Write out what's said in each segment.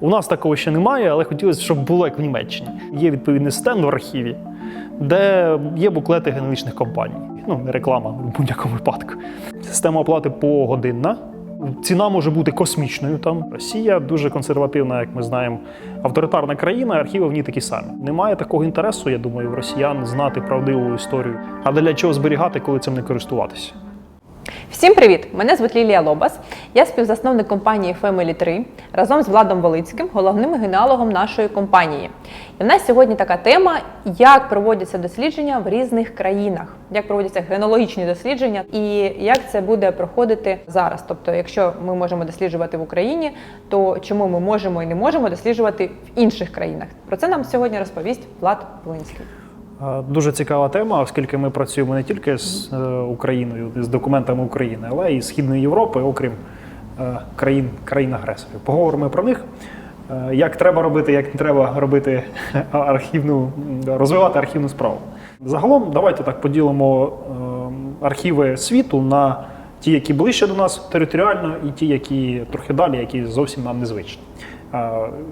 У нас такого ще немає, але хотілося, щоб було як в Німеччині. Є відповідний стенд в архіві, де є буклети генеричних компаній. Ну, не реклама в будь-якому випадку. Система оплати погодинна. Ціна може бути космічною. Там Росія дуже консервативна, як ми знаємо, авторитарна країна, архіви в ній такі самі. Немає такого інтересу, я думаю, в росіян знати правдиву історію. А для чого зберігати, коли цим не користуватися? Всім привіт! Мене звуть Лілія Лобас. Я співзасновник компанії Family 3 разом з Владом Волицьким, головним генеалогом нашої компанії. І в нас сьогодні така тема, як проводяться дослідження в різних країнах, як проводяться генеалогічні дослідження, і як це буде проходити зараз. Тобто, якщо ми можемо досліджувати в Україні, то чому ми можемо і не можемо досліджувати в інших країнах? Про це нам сьогодні розповість Влад Волинський. Дуже цікава тема, оскільки ми працюємо не тільки з е, Україною, з документами України, але і Східної Європи, окрім е, країн країн-агресорів. Поговоримо про них. Е, Як треба робити, як не треба робити архівну, розвивати архівну справу. Загалом, давайте так поділимо архіви світу на ті, які ближче до нас територіально, і ті, які трохи далі, які зовсім нам незвичні.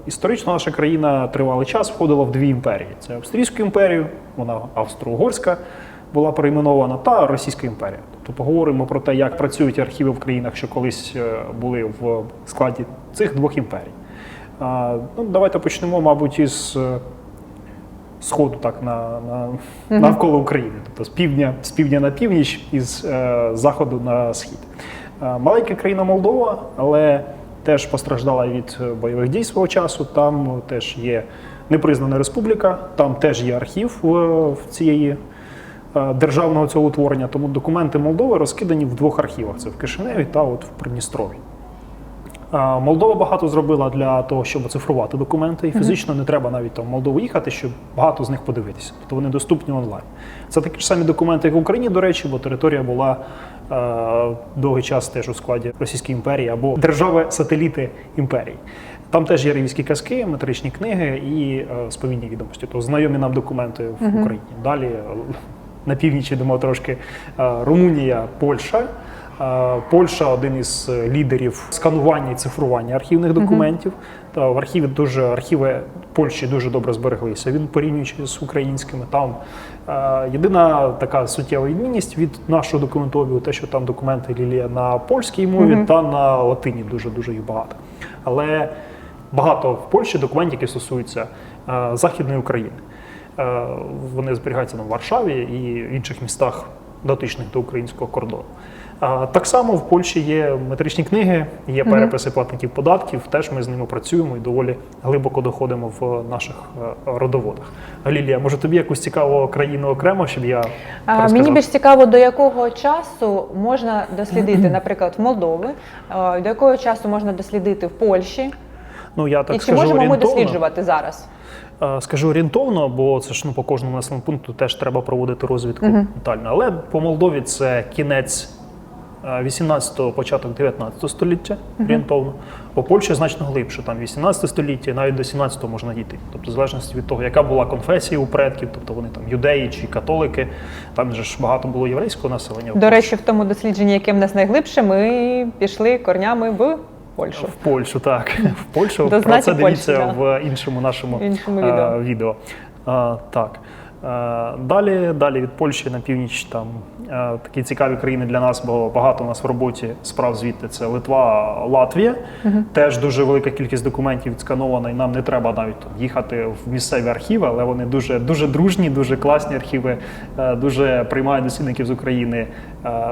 Історично наша країна тривалий час входила в дві імперії: це Австрійську імперію, вона австро-угорська була перейменована, та Російська імперія. Тобто поговоримо про те, як працюють архіви в країнах, що колись е, були в складі цих двох імперій. Ну, давайте почнемо, мабуть, із е, сходу, так на, на навколо України, тобто з півдня, з півдня на північ і з е, заходу на схід. Маленька країна Молдова, але теж постраждала від е, бойових дій свого часу. Там теж є непризнана республіка, там теж є архів в, в цієї. е, Державного цього утворення, тому документи Молдови розкидані в двох архівах: це в Кишиневі та от в Придністрові. Молдова багато зробила для того, щоб оцифрувати документи, і фізично не треба навіть там в Молдову їхати, щоб багато з них подивитися. Тобто вони доступні онлайн. Це такі ж самі документи, як в Україні, до речі, бо територія була е, довгий час теж у складі Російської імперії або держави-сателіти імперії. Там теж є рівійські казки, метричні книги і е, сповідні відомості. Тобто знайомі нам документи в Україні. Далі е, на північ йдемо трошки е, Румунія, Польща. Е, Польща один із е, лідерів сканування і цифрування архівних документів. Та в архіві дуже архіви Польщі дуже добре збереглися. Він порівнюючи з українськими. Там е, єдина така суттєва відмінність від нашого документовію, те, що там документи Лілія на польській мові та на латині дуже дуже їх багато. Але багато в Польщі документів, які стосуються Західної України. Вони зберігаються на Варшаві і інших містах, дотичних до українського кордону. Так само в Польщі є метричні книги, є переписи платників податків. Теж ми з ними працюємо і доволі глибоко доходимо в наших е, родоводах. Лілія, може тобі якусь цікаву країну окремо, щоб я розказав? Мені більш цікаво, до якого часу можна дослідити, наприклад, в Молдови, до якого часу можна дослідити в Польщі, ну я так і чи скажу можемо ми досліджувати зараз? Е, Скажу орієнтовно, бо це ж ну по кожному населеному пункту теж треба проводити розвідку детально. Але по Молдові це кінець 18-го, початок 19 століття орієнтовно. По Польщі значно глибше, там 18 століття, навіть до 17-го можна дійти. Тобто, в залежності від того, яка була конфесія у предків, тобто вони там юдеї чи католики, там же ж багато було єврейського населення. До речі, в тому дослідженні, яке в нас найглибше, ми пішли корнями в Польщу. В Польщу, так. В Польщу про це дивіться Польщі, в іншому нашому В іншому е, відео. відео. Е, так. Е, Далі, далі від Польщі на північ там е, такі цікаві країни для нас, бо багато у нас в роботі справ звідти. Це Литва, Латвія. Теж дуже велика кількість документів відсканована, і нам не треба навіть там, їхати в місцеві архіви, але вони дуже, дуже дружні, дуже класні архіви, е, дуже приймають дослідників з України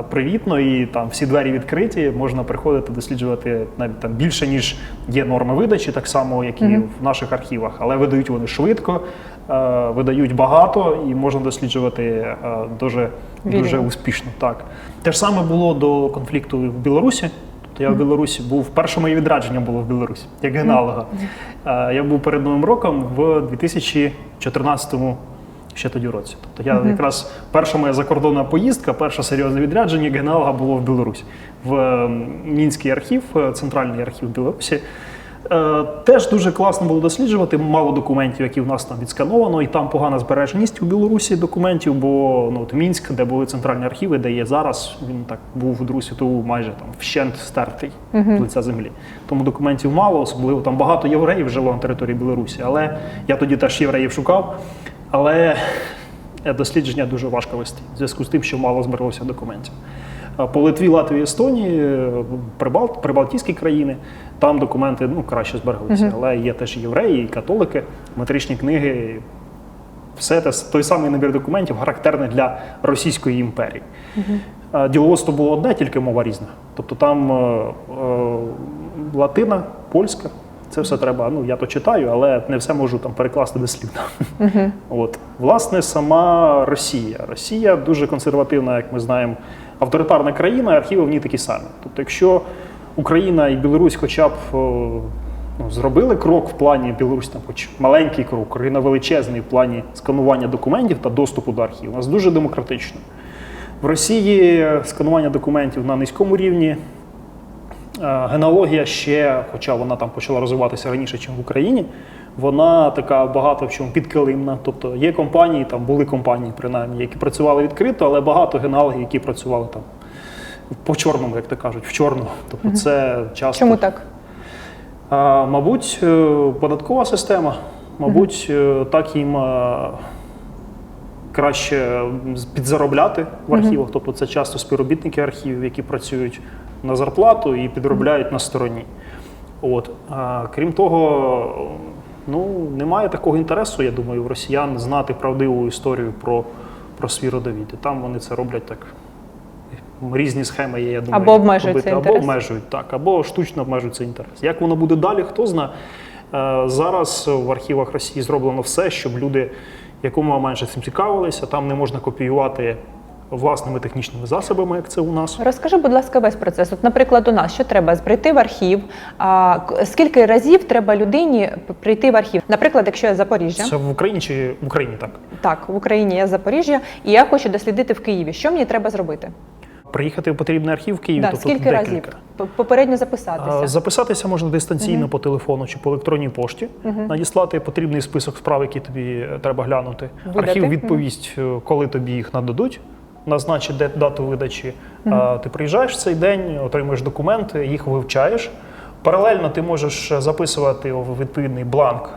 привітно, і там всі двері відкриті. Можна приходити досліджувати навіть там більше ніж є норми видачі, так само як і в наших архівах, але видають вони швидко, видають багато і можна досліджувати е, дуже, Вільно. дуже успішно. Так те ж саме було до конфлікту в Білорусі. Тобто я в Білорусі був перше моє відрядження було в Білорусі як генеалога. Е, Я був перед новим роком в 2014 ще тоді році. Тобто я якраз перша моя закордонна поїздка, перше серйозне відрядження генеалога було в Білорусі. В Мінський архів, е, центральний архів Білорусі. Е, Теж дуже класно було досліджувати. Мало документів, які в нас там відскановано, і там погана збереженість у Білорусі документів, бо ну, от Мінськ, де були центральні архіви, де є зараз, він так був у Другу світову майже там вщент стертий з лиця землі. Тому документів мало, особливо там багато євреїв жило на території Білорусі. Але я тоді теж євреїв шукав. Але е, дослідження дуже важко вести в зв'язку з тим, що мало збереглося документів. По Литві, Латвії, Естонії, Прибалт, Прибалтійські країни, там документи ну, краще збереглися. Але є теж і євреї, і католики, метричні книги. Все те, той самий набір документів характерний для Російської імперії. А Діловодство було одне, тільки мова різна. Тобто там е, е, латина, польська. Це все треба. Ну я то читаю, але не все можу там перекласти дослівно. От власне, сама Росія. Росія дуже консервативна, як ми знаємо, авторитарна країна, архіви в ній такі самі. Тобто, якщо Україна і Білорусь, хоча б ну, зробили крок в плані Білорусь, там, хоч маленький крок, Україна величезний в плані сканування документів та доступу до архівів, у нас дуже демократично. В Росії сканування документів на низькому рівні. Е, Генеалогія ще, хоча вона там почала розвиватися раніше, ніж в Україні, вона така багато в чому підкилимна. Тобто є компанії, там були компанії, принаймні, які працювали відкрито, але багато генеалогів, які працювали там по чорному, як то кажуть, в чорному. Тобто це часто. Чому так? А, мабуть, е, податкова система, мабуть, е, так їм краще підзаробляти в архівах. Тобто це часто співробітники архівів, які працюють на зарплату і підробляють на стороні. От. Крім того, ну, немає такого інтересу, я думаю, в росіян знати правдиву історію про, про свій родовід. І там вони це роблять так. Різні схеми є, я думаю. Або обмежують цей або обмежують, так, або штучно обмежують цей інтерес. Як воно буде далі, хто знає. Е, Зараз в архівах Росії зроблено все, щоб люди якомога менше цим цікавилися. Там не можна копіювати власними технічними засобами, як це у нас. Розкажи, будь ласка, весь процес. От, наприклад, у нас що треба прийти в архів? А, скільки разів треба людині прийти в архів? Наприклад, якщо я з Запоріжжя, Це в Україні чи в Україні так? так в Україні я з Запоріжжя, і я хочу дослідити в Києві. Що мені треба зробити? Приїхати в потрібний архів в Києві, Да, то скільки тут разів? Попередньо записатися. Записатися можна дистанційно по телефону чи по електронній пошті, надіслати потрібний список справ, які тобі е, треба глянути. Видати. Архів відповість, е, коли тобі їх нададуть, назначить дату видачі. А, Ти приїжджаєш в цей день, отримуєш документи, їх вивчаєш. Паралельно ти можеш записувати в відповідний бланк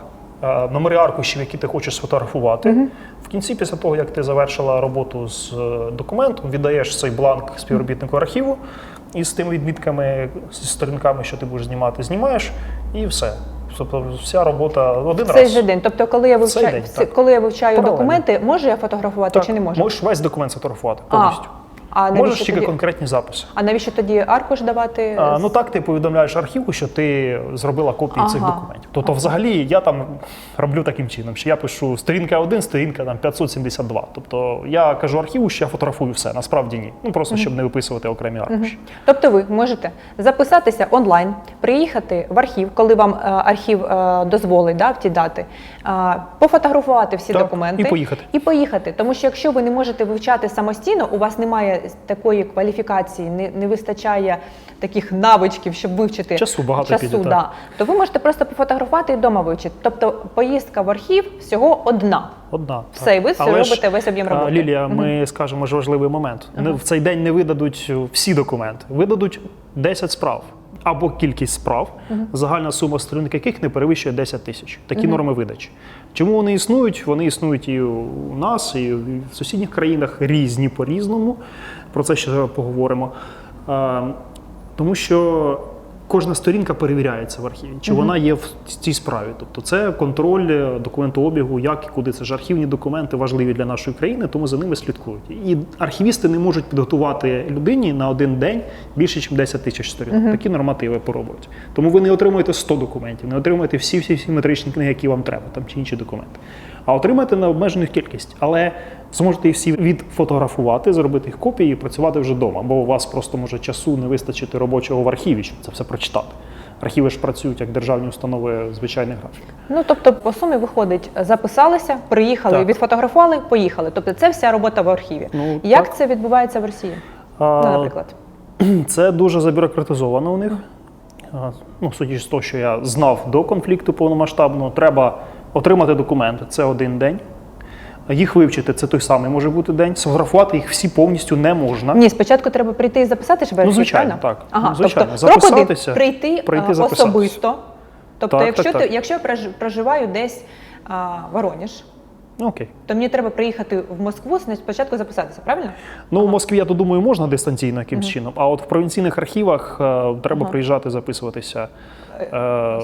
номери аркушів, які ти хочеш сфотографувати. В кінці, після того, як ти завершила роботу з е, документом, віддаєш цей бланк співробітнику архіву і з тими відмітками, з сторінками, що ти будеш знімати, знімаєш, і все. Тобто вся робота один цей раз. же день. Тобто, коли я цей вивчаю, день, коли я вивчаю Паралельно. документи, можу я фотографувати Так, чи не можу? Можеш весь документ сфотографувати повністю. а навіщо Можеш тільки тоді, конкретні записи. а навіщо тоді аркуш давати? А, ну так ти повідомляєш архіву, що ти зробила копії цих документів. Тобто, взагалі, я там роблю таким чином, що я пишу сторінка 1, сторінка там 572. Тобто я кажу архіву, що я фотографую все. Насправді ні. Ну просто щоб не виписувати окремі аркуші. Тобто ви можете записатися онлайн, приїхати в архів, коли вам е, архів е, дозволить да, в ті дати, пофотографувати всі Так, документи і поїхати. І поїхати. Тому що якщо ви не можете вивчати самостійно, у вас немає такої кваліфікації, не, не вистачає таких навичків, щоб вивчити Часу багато часу, піде, да, то ви можете просто пофотографувати і вдома вивчити. Тобто поїздка в архів всього одна. Одна. Все, так. і ви все Але ж, робите весь об'єм роботи. Лілія, ми скажемо ж важливий момент. Не- В цей день не видадуть всі документи, видадуть 10 справ. Або кількість справ, загальна сума сторінок яких не перевищує 10 тисяч. Такі норми видачі. Чому вони існують? Вони існують і у нас, і в сусідніх країнах різні по-різному. Про це ще поговоримо. Тому що кожна сторінка перевіряється в архіві, чи вона є в цій справі. Тобто це контроль е, документообігу, як і куди. Це ж архівні документи важливі для нашої країни, тому за ними слідкують. І архівісти не можуть підготувати людині на один день більше, ніж 10 тисяч сторінок. Такі нормативи пороблять. Тому ви не отримуєте 100 документів, не отримуєте всі всі всі метричні книги, які вам треба, там чи інші документи. А отримаєте на обмежену кількість. Але зможете їх всі відфотографувати, зробити їх копії і працювати вже вдома. Бо у вас просто може часу не вистачити робочого в архіві, щоб це все прочитати. Архіви ж працюють як державні установи звичайний графік. Ну тобто, по сумі виходить, записалися, приїхали, Так. відфотографували, поїхали. Тобто, це вся робота в архіві. Ну, Як так. це відбувається в Росії? А, Ну, наприклад. Це дуже забюрократизовано у них. ну, судячи з того, що я знав до конфлікту повномасштабного, треба отримати документи. Це один день. Їх вивчити це той самий може бути день. Сфотографувати їх всі повністю не можна. Ні, спочатку треба прийти і записати себе. Ну, звичайно, правильно? так. Ага, Ну, звичайно, тобто, крок один записатися, прийти, прийти, записатися. особисто. Тобто, Так, якщо, так, ти, так. якщо я проживаю десь а, Воронеж, Ну, окей. то мені треба приїхати в Москву, спочатку записатися, правильно? Ну, у Москві, я то думаю, можна дистанційно якимось чином, а от в провінційних архівах е, треба приїжджати, записуватися е,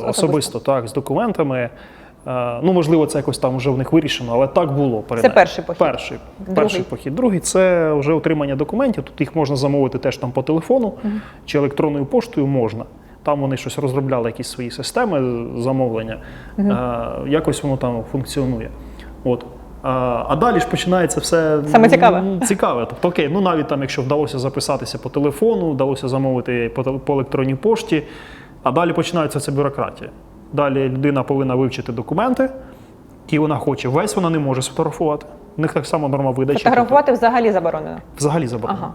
особисто, так, з документами. Е, ну, можливо, це якось там вже в них вирішено, але так було. передати. перший похід. Перший, Другий. перший похід. Другий це вже отримання документів. Тут їх можна замовити теж там по телефону чи електронною поштою можна. Там вони щось розробляли, якісь свої системи замовлення. Е, якось воно там функціонує. От. А, а далі ж починається все Саме цікаве. м, цікаве. Тобто, окей, ну навіть там, якщо вдалося записатися по телефону, вдалося замовити по, по електронній пошті, а далі починається ця бюрократія. Далі людина повинна вивчити документи, які вона хоче. Весь вона не може сфотографувати. У них так само норма видачі. Фотографувати взагалі заборонено. тобто Взагалі заборонено. Ага.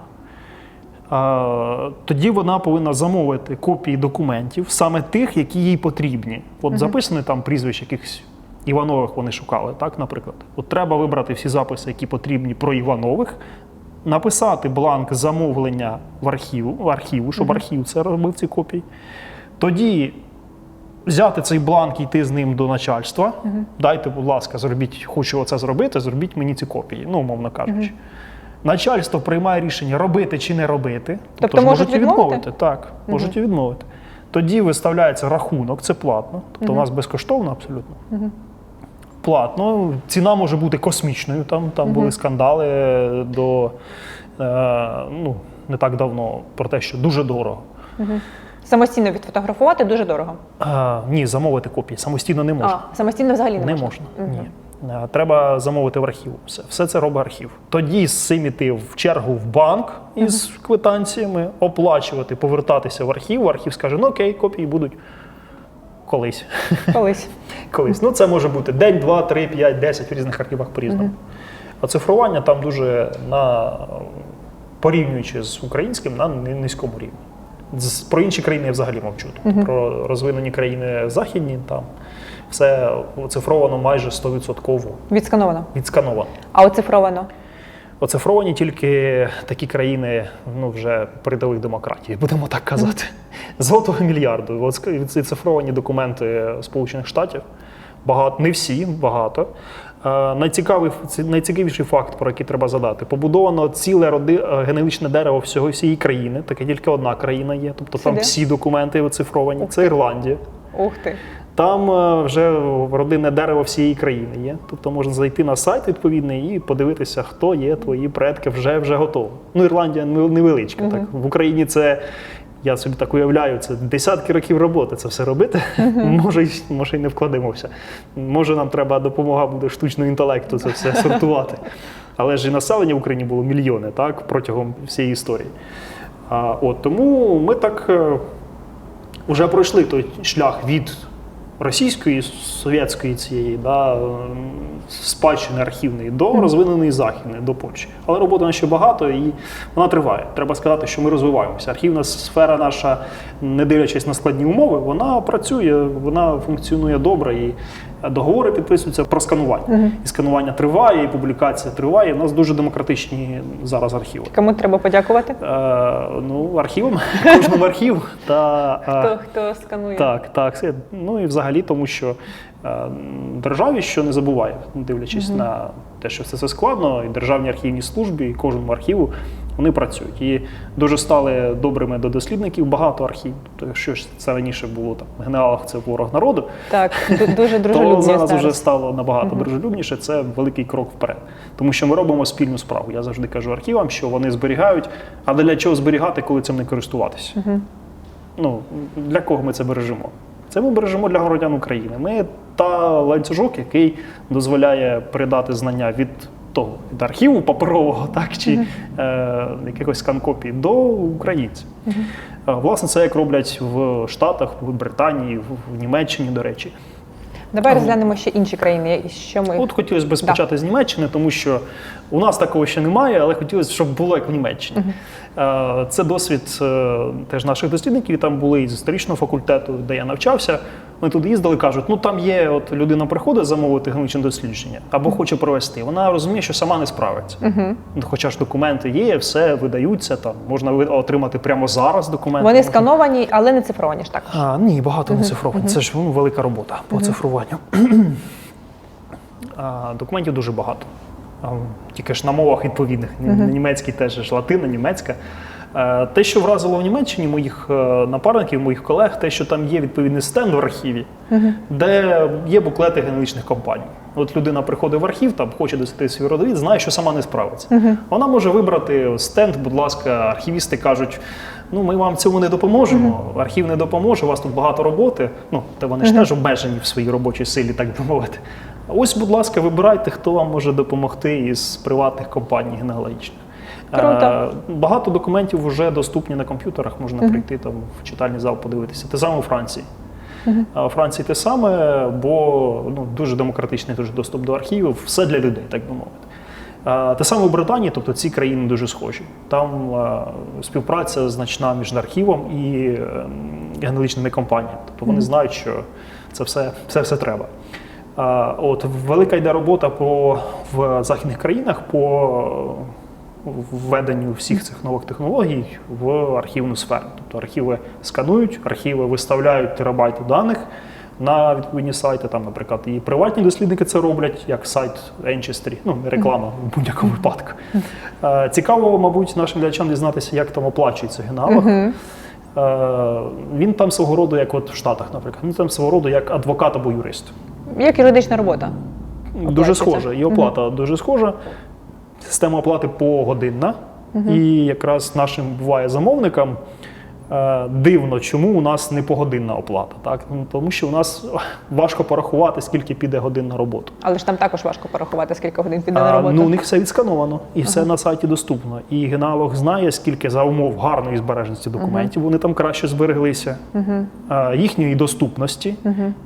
А, тоді вона повинна замовити копії документів, саме тих, які їй потрібні. От записані там прізвищ якихось Іванових вони шукали, так, наприклад. От треба вибрати всі записи, які потрібні про Іванових, написати бланк замовлення в архіву, в архіву щоб архів це робив ці копії. Тоді взяти цей бланк і йти з ним до начальства. Дайте, будь ласка, зробіть, хочу оце зробити, зробіть мені ці копії, ну, умовно кажучи. Начальство приймає рішення робити чи не робити. Тобто ж можуть і відмовити? Так, можуть і відмовити. Тоді виставляється рахунок, це платно. Тобто у нас безкоштовно абсолютно. Платно. Ціна може бути космічною. Там, там були скандали до е, ну, не так давно про те, що дуже дорого. Самостійно відфотографувати дуже дорого. Е, ні, замовити копії самостійно не можна. А, самостійно взагалі не, Не можна. можна. Ні. Е, Треба замовити в архів. Все, все це робить архів. Тоді з цим іти в чергу в банк із квитанціями, оплачувати, повертатися в архів. Архів скаже: ну окей, копії будуть колись. Колись. колись. Ну це може бути день, два, три, п'ять, десять в різних архівах по-різному. А цифрування там дуже на порівнюючи з українським на низькому рівні. Про інші країни я взагалі мовчу. Тобто Про розвинені країни західні там все оцифровано майже 100% Відскановано. відскановано. А оцифровано. Оцифровані тільки такі країни, ну вже передових демократії, будемо так казати. Золотого мільярду. От ск- ці цифровані документи Сполучених Штатів. Багато, не всі, багато. Е, найцікавіший факт, про який треба задати: побудовано ціле роди, е, генеалогічне дерево всього всієї країни. Таке тільки одна країна є. Тобто там всі документи оцифровані. Це Ірландія. Ух ти. Там е, вже родинне дерево всієї країни є. Тобто можна зайти на сайт відповідний і подивитися, хто є твої предки, вже вже готово. Ну, Ірландія не- невеличка. Так в Україні це. Я собі так уявляю, це десятки років роботи це все робити. Може, може, й не вкладемося. Може, нам треба допомога буде штучного інтелекту це все сортувати. Але ж і населення в Україні було мільйони так, протягом всієї історії. А, от, тому ми так е, вже пройшли той шлях від російської, совєтської цієї да, спадщини архівної до розвиненої західної, до Польщі. Але роботи на ще багато і вона триває. Треба сказати, що ми розвиваємося. Архівна сфера наша, не дивлячись на складні умови, вона працює, вона функціонує добре і договори підписуються про сканування. І сканування триває, і публікація триває. У нас дуже демократичні зараз архіви. Кому треба подякувати? Е, ну, архівом, кожному архів та е, Хто, хто сканує? так, так. Ну і взагалі, тому що е, державі, що не забуває, дивлячись на те, що все це складно, і державній архівній службі, і кожному архіву вони працюють. І дуже стали добрими до дослідників багато архівів. Тобто, якщо ж це раніше було там генералах, це ворог народу, Так, ду- дуже то дружелюбні зараз зараз. вже стало набагато дружелюбніше. Це великий крок вперед. Тому що ми робимо спільну справу. Я завжди кажу архівам, що вони зберігають. А для чого зберігати, коли цим не користуватися? Ну для кого ми це бережемо? Це ми бережемо для громадян України. Ми та ланцюжок, який дозволяє передати знання від того від архіву паперового, так чи е, якихось скан-копій до українців. Е, Власне, це як роблять в Штатах, в Британії, в, Німеччині, до речі. Давай розглянемо ще інші країни. Що ми От хотілося б спочати з Німеччини, тому що у нас такого ще немає, але хотілося, б, щоб було як в Німеччині. Е, Це досвід е, теж наших дослідників. Там були із історичного факультету, де я навчався. Вони туди їздили, кажуть, ну там є, от людина приходить замовити генетичне дослідження або хоче провести. Вона розуміє, що сама не справиться. Ну, Хоча ж документи є, все видаються, там можна отримати прямо зараз документи. Вони можна- скановані, але не цифровані ж також. а, ні, багато не цифровано. Це ж ну, велика робота по цифруванню. а, документів дуже багато. Тільки ж на мовах відповідних. На німецькій теж ж латина, німецька. Е, Те, що вразило в Німеччині моїх е, напарників, моїх колег, те, що там є відповідний стенд в архіві, де є буклети генеричних компаній. От людина приходить в архів, там хоче досити свій родовід, знає, що сама не справиться. Вона може вибрати стенд, будь ласка, архівісти кажуть. Ну, ми вам в цьому не допоможемо. Архів не допоможе, у вас тут багато роботи. Ну, та вони ж теж обмежені в своїй робочій силі, так би мовити. Ось, будь ласка, вибирайте, хто вам може допомогти із приватних компаній генеалогічних. Круто. Е, Багато документів вже доступні на комп'ютерах, можна прийти там в читальний зал подивитися. Те саме у Франції. А У Франції те саме, бо ну, дуже демократичний дуже доступ до архівів, все для людей, так би мовити. Те саме у Британії, тобто ці країни дуже схожі. Там співпраця значна між архівом і е, генеричними компаніями. Тобто вони знають, що це все, все, все треба. От велика йде робота по в західних країнах по введенню всіх цих нових технологій в архівну сферу. Тобто архіви сканують, архіви виставляють терабайти даних на відповідні сайти. Там, наприклад, і приватні дослідники це роблять, як сайт Ancestry, ну реклама в будь-якому випадку. Е, Цікаво, мабуть, нашим глядачам дізнатися, як там оплачується геналог. Е, Він там свого роду, як от в Штатах, наприклад, він там свого роду як адвокат або юрист. Як юридична робота? Дуже схожа, схоже. І оплата дуже схожа. Система оплати погодинна. І якраз нашим буває замовникам дивно, чому у нас не погодинна оплата. Так? Ну, Тому що у нас важко порахувати, скільки піде годин на роботу. Але ж там також важко порахувати, скільки годин піде на роботу. ну, у них все відскановано і все на сайті доступно. І генеалог знає, скільки за умов гарної збереженості документів вони там краще збереглися, а, їхньої доступності.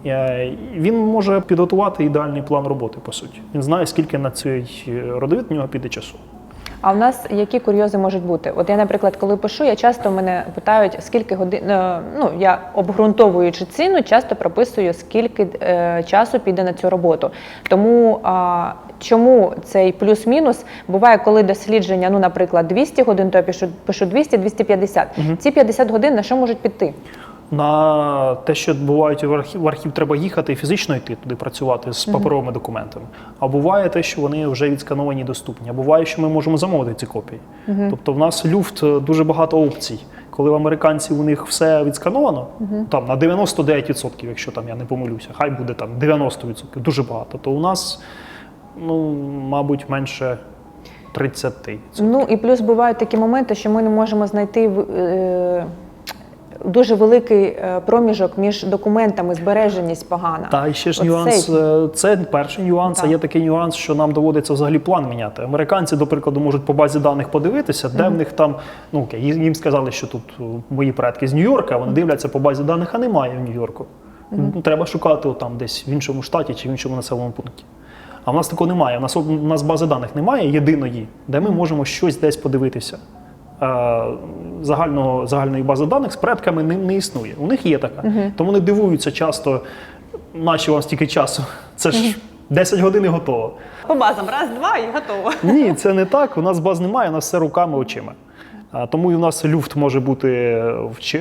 Е, Він може підготувати ідеальний план роботи, по суті. Він знає, скільки на цей е, родовід в нього піде часу. А в нас які курйози можуть бути? От я, наприклад, коли пишу, я часто мене питають, скільки годин. е, Ну я обґрунтовуючи ціну, часто прописую, скільки е, часу піде на цю роботу. Тому а, чому цей плюс-мінус буває, коли дослідження, ну, наприклад, 200 годин, то я пишу, пишу 200-250. Ці 50 годин на що можуть піти? На те, що бувають в архів, в архів треба їхати і фізично йти туди працювати з паперовими документами. А буває те, що вони вже відскановані і доступні. А буває, що ми можемо замовити ці копії. Тобто в нас люфт е, дуже багато опцій. Коли в американців у них все відскановано, там на 99%, якщо там я не помилюся, хай буде там 90%, дуже багато, то у нас, ну, мабуть, менше 30%. Ну і плюс бувають такі моменти, що ми не можемо знайти е, дуже великий е, проміжок між документами, збереженість погана. Та і ще ж Оцей- нюанс. е, Це перший нюанс. А є такий нюанс, що нам доводиться взагалі план міняти. Американці, до прикладу, можуть по базі даних подивитися, де в них там ну окей, їм сказали, що тут мої предки з Нью-Йорка. Вони дивляться по базі даних, а немає в Нью-Йорку. Ну, Треба шукати там десь в іншому штаті чи в іншому населеному пункті. А в нас такого немає. У нас, у нас бази даних немає єдиної, де ми можемо щось десь подивитися. Е, Загального, загальної бази даних з предками не, не існує. У них є така. Тому вони дивуються часто, наче вам стільки часу. Це ж 10 годин і готово. По базам раз, два і готово. Ні, це не так. У нас баз немає, у нас все руками очима. Тому і у нас люфт може бути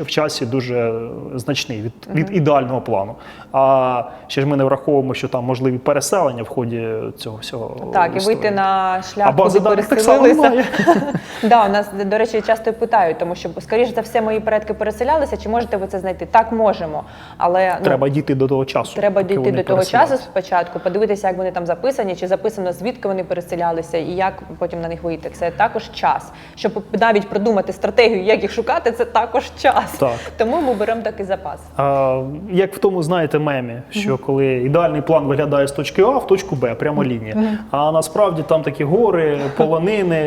в часі дуже значний від, від ідеального плану. А ще ж ми не враховуємо, що там можливі переселення в ході цього всього. Так, і вийти на шлях, А бази куди так само переселилися. Да, у нас, до речі, часто питають, тому що, скоріш за все, мої предки переселялися. Чи можете ви це знайти? Так, можемо. Але ну, Треба дійти до того часу. Треба дійти до того часу спочатку, подивитися, як вони там записані, чи записано звідки вони переселялися, і як потім на них вийти. Це також час. Щоб навіть продумати стратегію, як їх шукати, це також час. Так. Тому ми беремо такий запас. А, як в тому, знаєте, мемі, що коли ідеальний план виглядає з точки А в точку Б, прямо лінія. А насправді там такі гори, полонини,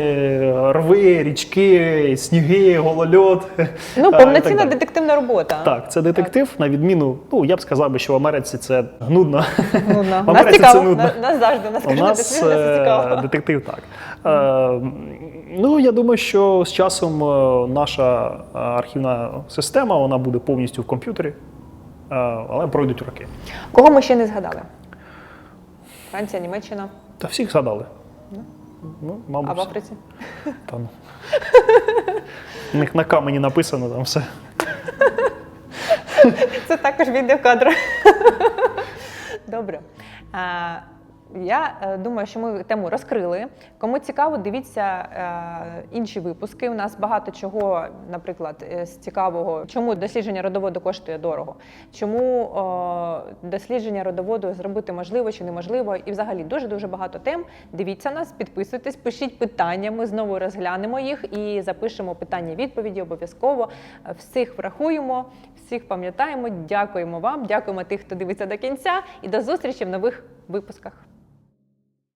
рви, річки, сніги, голольот. Ну, так повноцінна детективна робота. Так, це детектив, на відміну, ну я б сказав би, що в Америці це нудно. Нудно. В Нас цікаво, це нудно. на- нас завжди нас У кожен нас нас е, цікаво. детектив так. Е, ну, я думаю, що з часом е, наша е, архівна система вона буде повністю в комп'ютері, але пройдуть роки. Кого ми ще не згадали? Франція, Німеччина, Та всіх згадали. Ну, мабуть, а в. Африці? Та, ну. У них на камені написано там все. Це також відеокадр. Добре. Я е, думаю, що ми тему розкрили. Кому цікаво, дивіться е, інші випуски. У нас багато чого, наприклад, е, з цікавого, чому дослідження родоводу коштує дорого, чому дослідження родоводу зробити можливо чи неможливо, і взагалі дуже дуже багато тем. Дивіться нас, підписуйтесь, пишіть питання. Ми знову розглянемо їх і запишемо питання відповіді обов'язково. Всіх врахуємо, всіх пам'ятаємо. Дякуємо вам, дякуємо тих, хто дивиться до кінця, і до зустрічі в нових випусках.